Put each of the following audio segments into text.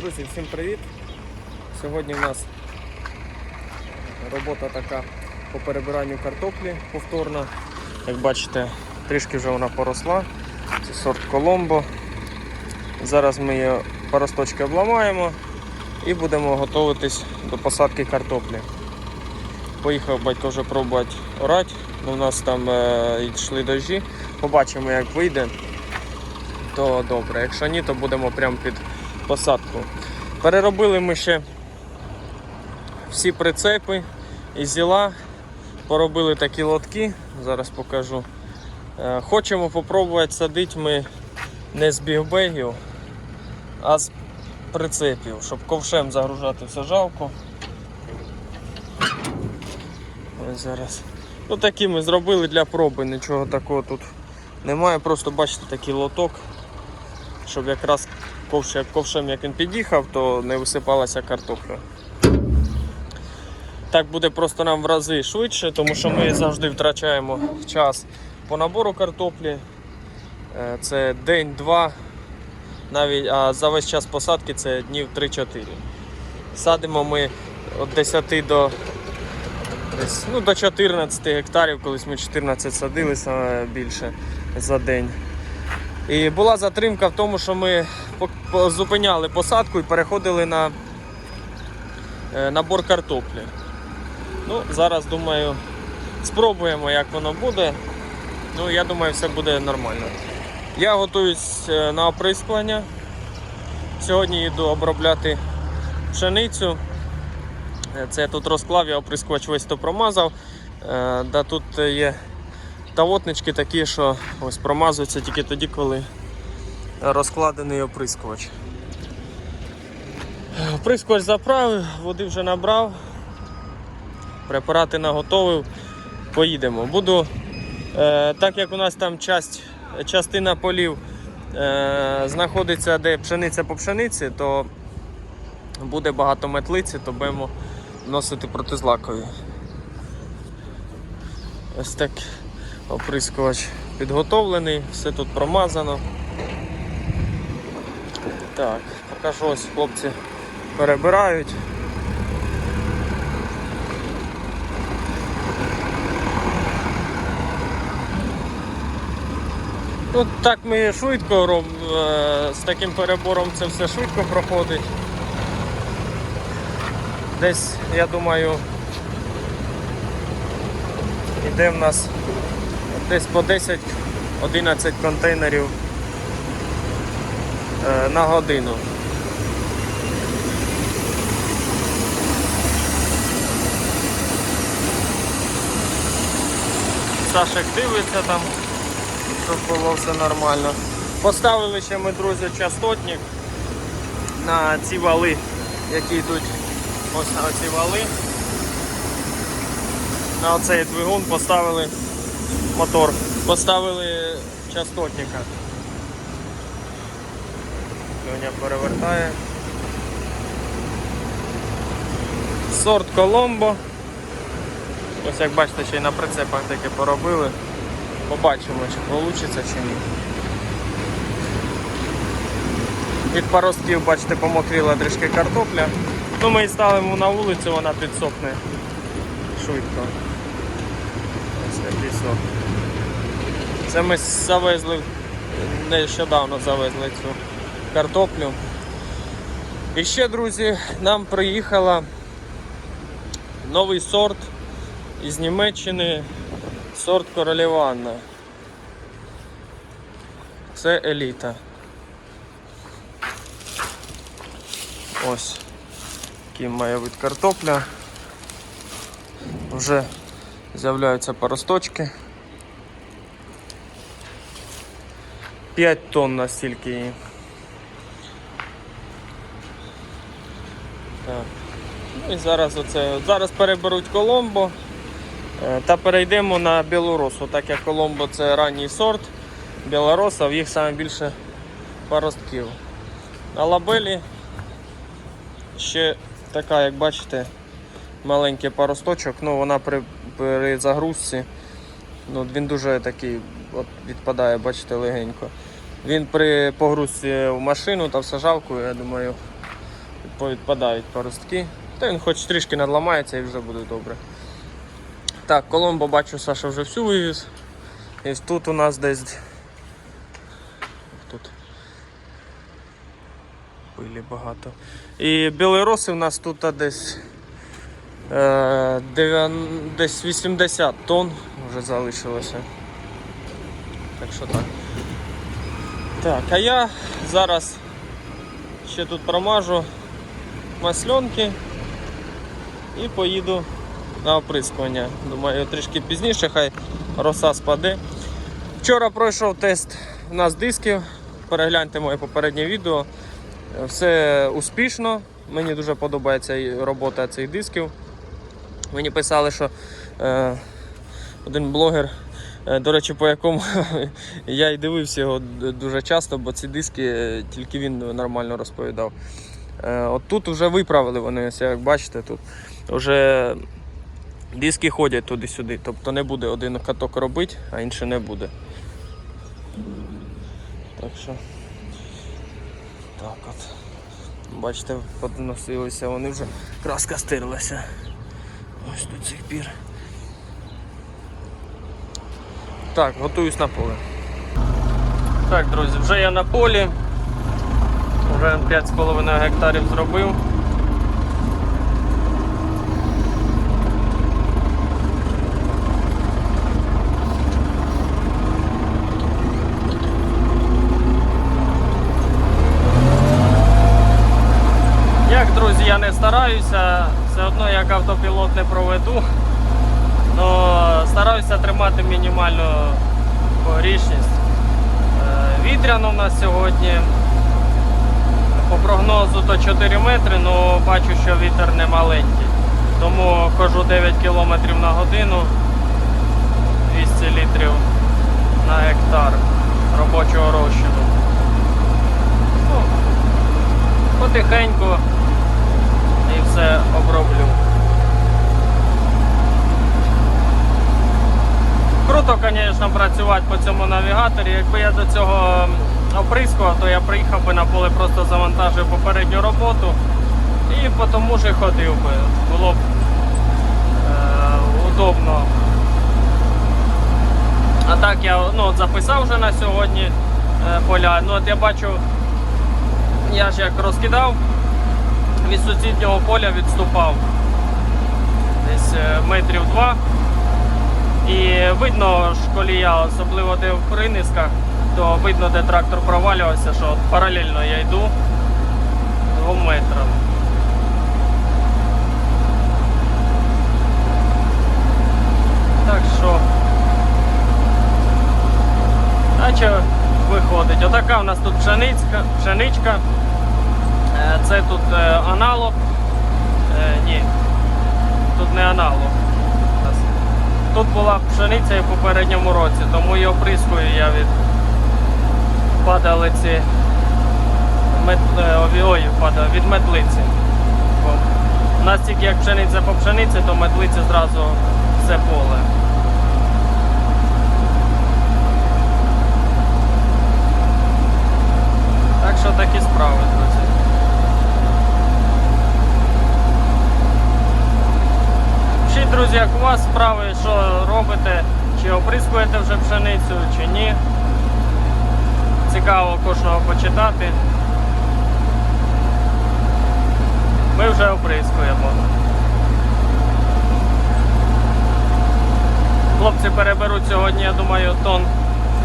Друзі, всім привіт! Сьогодні в нас робота така по перебиранню картоплі повторна. Як бачите, трішки вже вона поросла. Це сорт Коломбо. Зараз ми її поросточки обламаємо і будемо готуватись до посадки картоплі. Поїхав батько вже пробувати орати. Ну, У нас там е, йшли дощі. Побачимо, як вийде, то добре. Якщо ні, то будемо прямо під посадку. Переробили ми ще всі прицепи і зіла, поробили такі лотки, зараз покажу. Е, Хочемо спробувати садити ми не з бігбегів, а з прицепів, щоб ковшем загружати все жалко. Ось зараз. Ну такі ми зробили для проби, нічого такого тут немає. Просто бачите такий лоток, щоб якраз ковш, як ковшем як він під'їхав, то не висипалася картопля. Так буде просто нам в рази швидше, тому що ми завжди втрачаємо час по набору картоплі. Е, Це день-два, навіть, а за весь час посадки це днів 3-4. Садимо ми від 10 до десь, ну, до 14 гектарів, колись ми 14 садили саме більше за день. І була затримка в тому, що ми зупиняли посадку і переходили на е, набор картоплі. Ну, зараз думаю, спробуємо, як воно буде. Ну, я думаю, все буде нормально. Я готуюсь е, на оприскування. Сьогодні йду обробляти пшеницю. Е, Це я тут розклав, я оприскувач весь то промазав. Да, тут є тавотнички такі, що ось промазуються тільки тоді, коли розкладений оприскувач. Оприскувач заправив, води вже набрав, препарати наготовив, поїдемо. Буду, е, так як у нас там часть, частина полів е, знаходиться, де пшениця по пшениці, то буде багато метлиці, то будемо носити протизлакові. Ось так оприскувач підготовлений, все тут промазано. Так, покажу ось хлопці перебирають. Ну, так ми швидко робимо, з таким перебором це все швидко проходить. Десь, я думаю, іде в нас десь по 10-11 контейнерів е, на годину. Сашик дивиться там, щоб було все нормально. Поставили ще ми, друзі, частотник на ці вали, які йдуть ось на ці вали. На оцей двигун поставили мотор, поставили частотника. Льоня перевертає. Сорт Коломбо. Ось як бачите, ще й на прицепах таке поробили. Побачимо, чи вийде, чи ні. Від паростків, бачите, помокріла трішки картопля. Ну, ми її ставимо на вулицю, вона підсохне швидко. Ось такий сорт. Це ми завезли, нещодавно завезли цю картоплю. І ще, друзі, нам приїхала новий сорт із Німеччини, сорт Королева Анна. Це еліта. Ось який має вид картопля. Вже з'являються поросточки. 5 тонн настільки її. Так. Ну і зараз оце. Зараз переберуть Коломбо е, та перейдемо на білоросу, так як Коломбо це ранній сорт білороса, в їх саме більше паростків. На лабелі ще така, як бачите, маленький паросточок, ну вона при, при загрузці, ну він дуже такий, от відпадає, бачите, легенько. Він при погрузці в машину та в сажалку, я думаю, повідпадають паростки. Та він хоч трішки надламається і вже буде добре. Так, Коломбо бачу, Саша вже всю вивіз. І тут у нас десь. Тут пилі багато. І білороси у нас тут десь. Е, десь 80 тонн вже залишилося. Так що так. Так, а я зараз ще тут промажу масльонки і поїду на оприскування. Думаю, трішки пізніше, хай роса спаде. Вчора пройшов тест у нас дисків. Перегляньте моє попереднє відео. Все успішно. Мені дуже подобається робота цих дисків. Мені писали, що е, один блогер, е, до речі, по якому я і дивився його дуже часто, бо ці диски е, тільки він нормально розповідав. Е, от тут вже виправили вони, як бачите, тут вже диски ходять туди-сюди. Тобто не буде один каток робити, а інший не буде. Так що. Так от. Бачите, подносилися, вони вже краска стерлася. Ось до цих пір. Так, готуюсь на поле. Так, друзі, вже я на полі. Вже 5,5 гектарів зробив. Як, друзі, я не стараюся, все одно як автопілот не проведу. Но стараюся тримати мінімальну погрішність. Е, Вітряно в нас сьогодні. По прогнозу то 4 метри, але бачу, що вітер не маленький. Тому хожу 9 км на годину, 200 літрів на гектар робочого розчину. Ну, потихеньку і все оброблю. Круто, звісно, працювати по цьому навігаторі. Якби я до цього оприскував, то я приїхав би на поле, просто завантажив попередню роботу і по тому ж ходив би. Було б е, удобно. А так я ну, записав вже на сьогодні е, поля. Ну от я бачу, я ж як розкидав, від сусіднього поля відступав десь е, метрів два. І видно ж колія, особливо де в принисках, то видно, де трактор провалювався, що от паралельно я йду двом метрам. Так що. Наче виходить. Отака у нас тут пшеницька, пшеничка. Е, Це тут е, аналог. Е, Ні, тут не аналог. Тут була пшениця і в попередньому році, тому і оприскую я від падалиці мет, е, ой, пада- від метлиці. У нас тільки як пшениця по пшениці, то метлиці зразу все поле. Так що такі справи, друзі. Друзі, як у вас справи, що робите, чи оприскуєте вже пшеницю, чи ні. Цікаво кожного почитати. Ми вже оприскуємо. Хлопці переберуть сьогодні, я думаю, тонн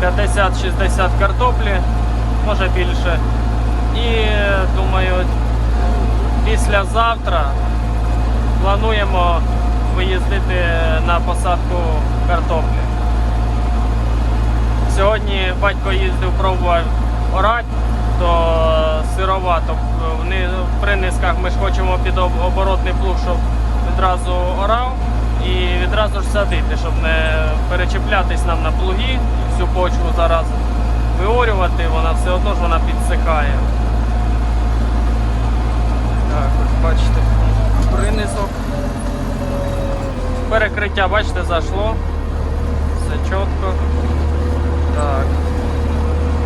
50-60 картоплі, може більше. І думаю, післязавтра плануємо виїздити на посадку картоплі. Сьогодні батько їздив, пробував орати, то сировато. В принисках ми ж хочемо під оборотний плуг, щоб відразу орав і відразу ж садити, щоб не перечіплятись нам на плуги, всю почву зараз виорювати, вона все одно ж вона підсихає. Так, ось бачите, принизок. Перекриття, бачите, зайшло. Все чітко. Так.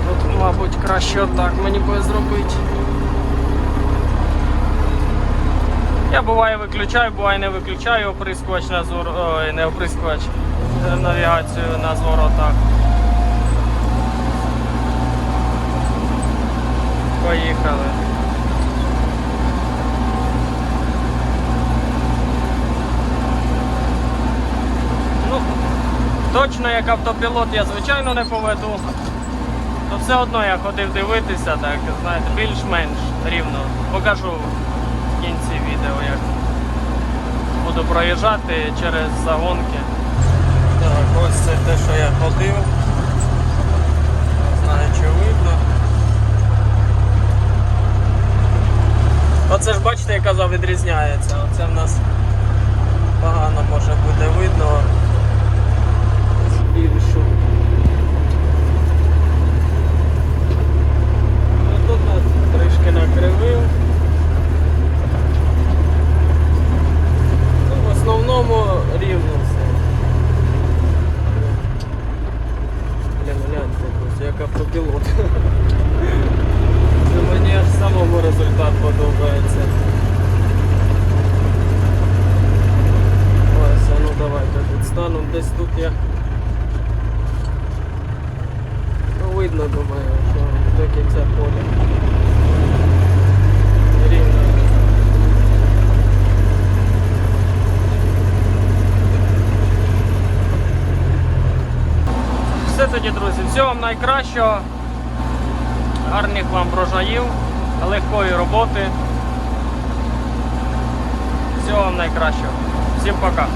Тут, мабуть, краще отак мені буде зробити. Я буває виключаю, буває не виключаю оприскувач на звор... Ой, не оприскувач, е, навігацію на зворотах. Поїхали. Ну, точно як автопілот я звичайно не поведу. То все одно я ходив дивитися, так, знаєте, більш-менш рівно. Покажу в кінці відео, як буду проїжджати через загонки. Так, ось це те, що я ходив. Знаю, чи видно. Оце ж бачите, я казав, відрізняється. Оце в нас погано може буде видно. Збільшу. Ну, Тут нас трішки накривив. Ну, в основному рівно все. Блін, гляньте, ось як автопілот. Це мені аж самому результат подобається. Ось, а ну давайте тут стану, десь тут я. Ну, видно, думаю, що до кінця поля. Рівно. Все тоді, друзі, всього вам найкращого. Гарних вам врожаїв, легкої роботи. Всього вам найкращого. Всім пока.